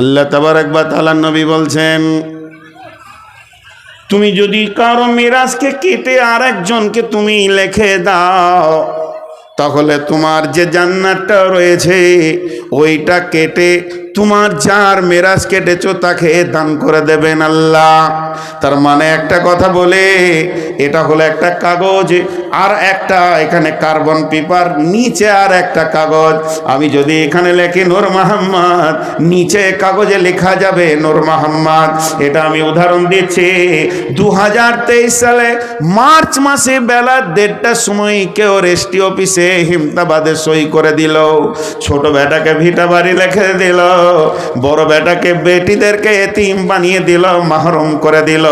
আল্লাহ তাবার একবার তালা নবী বলছেন, তুমি যদি কারও মিরাজকে কেটে আর একজনকে তুমি লেখে দাও, তাহলে তোমার যে জান্নাতটা রয়েছে, ওইটা কেটে তোমার যার মেরাজ কেটেছো তাকে দান করে দেবেন আল্লাহ। তার মানে একটা কথা বলে, এটা হলো একটা কাগজ, আর একটা এখানে কার্বন পেপার, নিচে আর একটা কাগজ। আমি যদি এখানে লেখি নূর মাহমদ, নিচে কাগজে লেখা যাবে নূর মাহমদ। এটা আমি উদাহরণ দিচ্ছি দু হাজার তেইশ সালে মার্চ মাসে বেলা দেড়টার সময় কেউ রেস্টি অফিসে হিমতাবাদে সই করে দিল। ছোট বেটাকে ভিটা বাড়ি লিখে দিল। বড় বেটাকে বেটিদেরকে এতিম বানিয়ে দিল, মাহরুম করে দিল।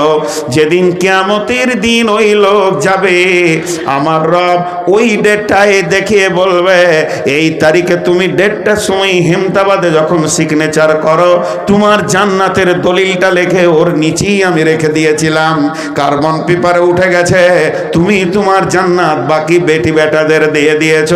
যেদিন কিয়ামতের দিন ওই লোক যাবে, আমার রব ওই ডেটটায় দেখিয়ে বলবে, এই তারিখে তুমি ডেটটার সময় হেমতাবাদে যখন সিগনেচার করো, তোমার জান্নাতের দলিলটা লেখে ওর নিচেই আমি রেখে দিয়েছিলাম। কার্বন পেপারে উঠে গেছে, তুমি তোমার জান্নাত, বাকি বেটি বেটাদের দিয়ে দিয়েছ,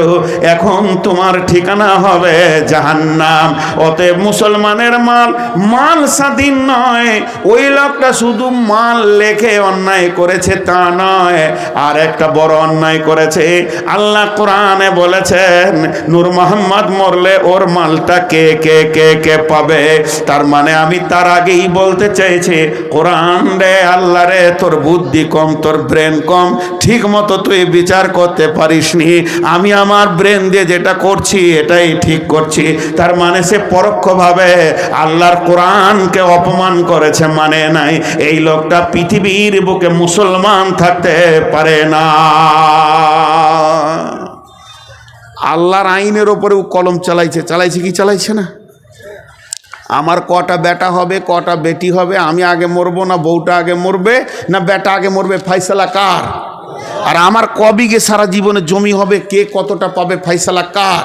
এখন তোমার ঠিকানা হবে জাহান্নাম। অতএব মুসলমানের মাল মাল স্বাধীন নয়। ওই লোকটা শুধু মাল লেখে অন্যায় করেছে, তা নয়। আর একটা বড় অন্যায় করেছে। আল্লাহ কোরআনে বলেছেন, নূর মোহাম্মদ মরলে ওর মালটা কে কে কে কে পাবে? তার মানে আমি তার আগেই বলতে চাইছি কোরআন রে আল্লাহ রে, তোর বুদ্ধি কম, তোর ব্রেন কম ঠিক মতো তুই বিচার করতে পারিস নি আমি আমার ব্রেন দিয়ে যেটা করছি, এটাই ঠিক করছি। তার মানে সে পরোক্ষভাবে আল্লাহর কোরআনকে অপমান করেছে মানে নাই। এই লোকটা পৃথিবীর বুকে মুসলমান থাকতে পারে না। আল্লাহর আইনের ওপরেও কলম চালাইছে। চালাইছে কি চালাইছে না? আমার কটা বেটা হবে, কটা বেটি হবে, আমি আগে মরবো না, বউটা আগে মরবে, না বেটা আগে মরবে, ফাইসালা কার? আর আমার কবিগে সারা জীবনে জমি হবে, কে কতটা পাবে, ফাইসালা কার?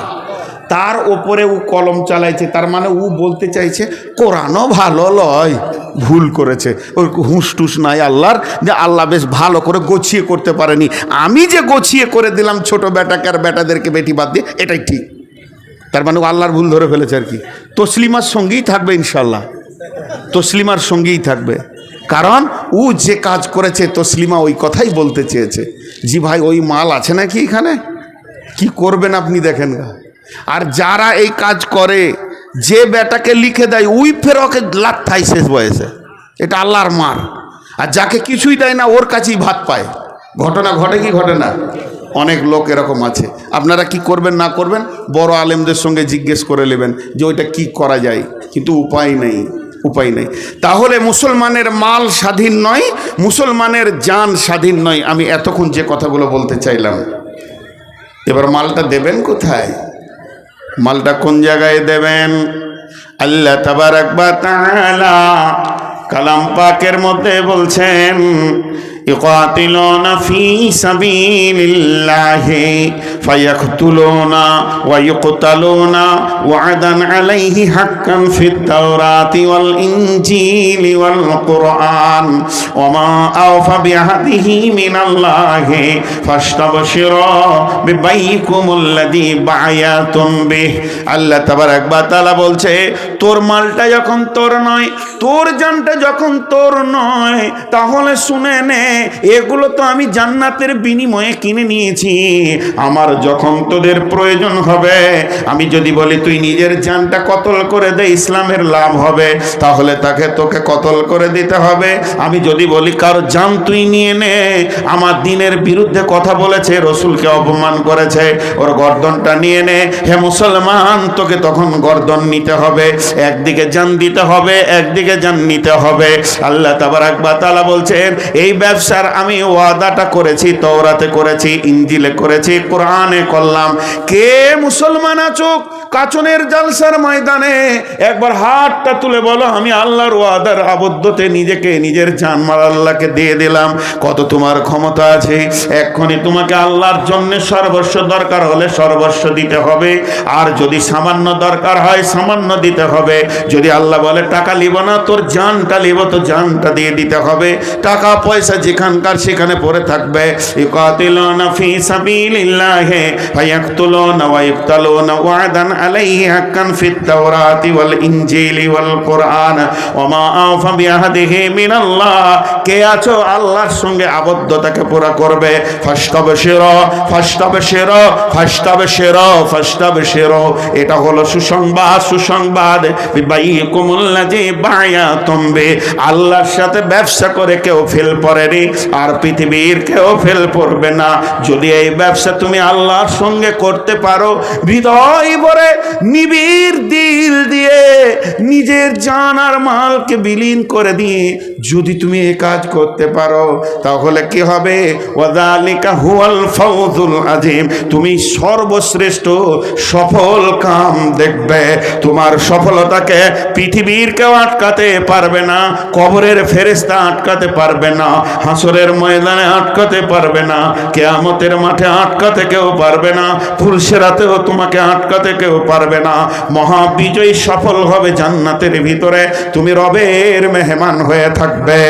তার ওপরে ও কলম চালাইছে, তার মানে ও বলতে চাইছে, কোরআনও ভালো লয়, ভুল করেছে। ওর হুঁস টুস নাই আল্লাহর, যে আল্লাহ বেশ ভালো করে গোছিয়ে করতে পারেনি। আমি যে গোছিয়ে করে দিলাম ছোট বেটাকে আর বেটাদেরকে বেটি বাদ দিয়ে, এটাই ঠিক। তার মানে ও আল্লাহর ভুল ধরে ফেলেছে আর কি। তসলিমার সঙ্গেই থাকবে ইনশাল্লাহ তসলিমার সঙ্গেই থাকবে। কারণ ও যে কাজ করেছে, তসলিমা ওই কথাই বলতে চেয়েছে। জি ভাই, ওই মাল আছে নাকি এখানে? কি করবেন আপনি দেখেন গা। আর যারা এই কাজ করে, যে বেটাকে লিখে দেয় উই ফের ওকে লাত্থাই শেষ বয়সে। এটা আল্লাহর মার। আর যাকে কিছুই দেয় না, ওর কাছেই ভাত পায়। ঘটনা ঘটে কি ঘটে না? অনেক লোক এরকম আছে। আপনারা কি করবেন, না করবেন, বড় আলেমদের সঙ্গে জিজ্ঞেস করে নেবেন যে ওইটা কি করা যায়। কিন্তু উপায় নেই উপায় নেই। তাহলে মুসলমানের মাল স্বাধীন নয়, মুসলমানের যান স্বাধীন নয়। আমি এতক্ষণ যে কথাগুলো বলতে চাইলাম, এবার মালটা দেবেন কোথায়? মালটা কোন জায়গায় দেবেন? আল্লাহ তাবারাক বা তাআলা কালাম পাকের মধ্যে বলছেন يقاتلون في سبيل الله فيقتلون ويقتلون وعدا عليه حقا في التوراة والإنجيل والقرآن وما أوفى بعهده من الله فاستبشروا ببيكم الذي بايعتم به আল্লাহ তাবারাক বা তাআলা বলছে তোর মালটা যখন তোর নয় তোর জানটা যখন তোর নয় তাহলে শুনে নে এগুলো তো আমি জান্নাতের বিনিময়ে কিনে নিয়েছি। আমার যখন তোদের প্রয়োজন হবে, আমি যদি বলি, তুই নিজের জানটা কতল করে দে, ইসলামের লাভ হবে, তাহলে তাকে তোকে কতল করে দিতে হবে। আমি যদি বলি, কারও জান তুই নিয়ে নে। আমার দিনের বিরুদ্ধে কথা বলেছে, রসুলকে অপমান করেছে, ওর গর্দনটা নিয়ে নে। হে মুসলমান, তোকে তখন গর্দন নিতে হবে, একদিকে জান দিতে হবে, একদিকে জান নিতে হবে। আল্লাহ তাবারাক বা তাআলা বলছেন, এই ব্যবসার আমি ওয়াদাটা করেছি তওরাতে করেছি ইঞ্জিলে করেছি কোরআনে করলাম। কে মুসলমান আছো? কাচনের জালসার ময়দানে একবার হাতটা তুলে বলো, আমি আল্লাহর ওয়াদার আবদ্ধতে নিজেকে, নিজের জানমাল আল্লাহকে দিয়ে দিলাম। কত তোমার ক্ষমতা আছে? এক্ষুনি তোমাকে আল্লাহর জন্য সর্বস্ব দরকার হলে সর্বস্ব দিতে হবে। আর যদি সামান্য দরকার হয়, সামান্য দিতে হবে। যদি আল্লাহ বলে, টাকা লিব না, তোর জানটা লিব, তো জানটা দিয়ে দিতে হবে। টাকা, পয়সা যেখানকার সেখানে পড়ে থাকবে। ইকাতিলুনা ফি সাবিলিল্লাহি ফায়াকতুলুনা ওয়া ইকতালুনা ওয়াদান عليه حقا في التوراة والإنجيل والقرآن وما أوفى بعهده من الله কে আছো আল্লাহর সঙ্গে আবদ্ধতাকে পুরা করবে ফাস্তাবে সেরো ফাস্তাবে সেরো ফাস্তাবে সেরো ফাস্তাবে সেরো এটা হলো সুসংবাদ সুসংবাদ বিবাইকুমুল্লাহ যে বায়া তম্বে আল্লাহর সাথে ব্যবসা করে কেউ ফেল পড়েনি আর পৃথিবীর কেউ ফেল পড়বে না যদি এই ব্যবসা তুমি আল্লাহর সঙ্গে করতে পারো হৃদয় ভরে নিবিড় দিল দিয়ে নিজের জান আর মালকে বিলীন করে দিয়ে যদি তুমি এই কাজ করতে পারো, তাহলে কি হবে? ওয়াদালিকা হুয়াল ফাউজুল আজিম তুমি সর্বশ্রেষ্ঠ সফল কাম দেখবে। তোমার সফলতাকে পৃথিবীর কেউ আটকাতে পারবে না, কবরের ফেরেস্তা আটকাতে পারবে না, হাসরের ময়দানে আটকাতে পারবে না, কেয়ামতের মাঠে আটকাতে কেউ পারবে না, ফুলসেরাতেও তোমাকে আটকাতে কেউ পারবে না। মহাবিজয়ী সফল হবে জান্নাতের ভিতরে। তুমি রবের মেহমান হয়ে থাকবে।